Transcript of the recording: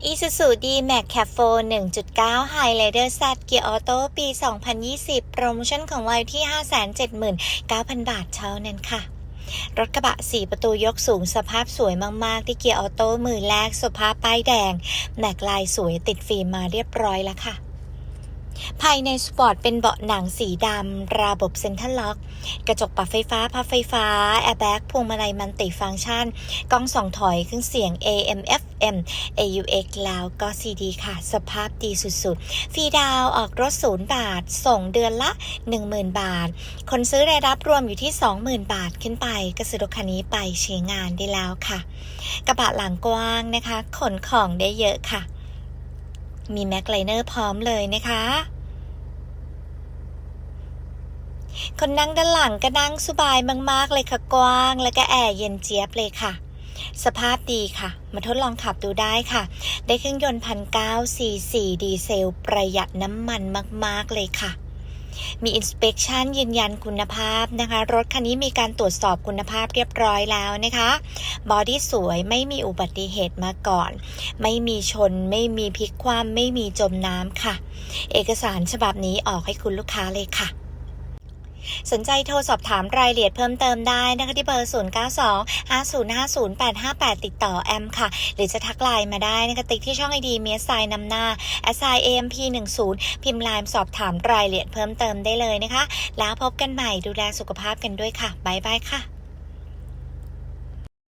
Isuzu D-Max Cab 4 1.9 Highlander Z เกียร์ออโต้ปี 2020 โปรโมชั่นของเรายที่ 579,000 บาทเท่านั้นค่ะรถกระบะ 4 ประตูยกสูงสภาพสวยมาก ๆ ที่เกียร์ออโต้มือแรกสภาพป้ายแดง แม็กลายสวยติดฟิล์มมาเรียบร้อยแล้วค่ะ ภายในสปอร์ตเป็นเบาะหนังสีดำ ระบบเซ็นทรัลล็อก กระจกปรับไฟฟ้าพับไฟฟ้า แอร์แบ็กพวงมาลัยมันติฟังก์ชัน กล้องสองถอยเครื่องเสียง AM FM AUX แล้วก็ CD ค่ะ สภาพดีสุดๆ ฟรีดาวออกรถศูนย์บาท ส่งเดือนละ 10,000 บาท คนซื้อรายรับรวมอยู่ที่ 20,000 บาทขึ้นไป ก็ซื้อรถคันนี้ไปใช้งานได้แล้วค่ะ กระบะหลังกว้างนะคะ ขนของได้เยอะค่ะ มีแม็กไลเนอร์พร้อมเลยนะคะ คนนั่งด้านหลังก็นั่งสบายมากๆเลยค่ะกว้าง แล้วก็แอร์เย็นเจี๊ยบเลยค่ะ สภาพดีค่ะ มาทดลองขับดูได้ค่ะ ได้เครื่องยนต์พันเก้าซีซีดีเซล ประหยัดน้ำมันมากๆเลยค่ะมีอินสเป t ชันยืนยันคุณภาพนะคะ รถคันนี้มีการตรวจสอบคุณภาพเรียบร้อยแล้วนะคะบอดี้สวยไม่มีอุบัติเหตุมาก่อน ไม่มีชน ไม่มีพลิกคว่ำไม่มีจมน้ำค่ะ เอกสารฉบับนี้ออกให้คุณลูกค้าเลยค่ะ สนใจโทรสอบถามรายละเอียดเพิ่มเติมได้นะคะที่เบอร์ 0 9 2 5 0 5 0 8 5 8 ติดต่อแอมค่ะ หรือจะทักไลน์มาได้นะคะติ๊กที่ช่องไอดีเมียสไซนำหน้า s i amp 1 0พิมพ์ไลน์สอบถามรายละเอียดเพิ่มเติมได้เลยนะคะ แล้วพบกันใหม่ดูแลสุขภาพกันด้วยค่ะบ๊ายบายค่ะ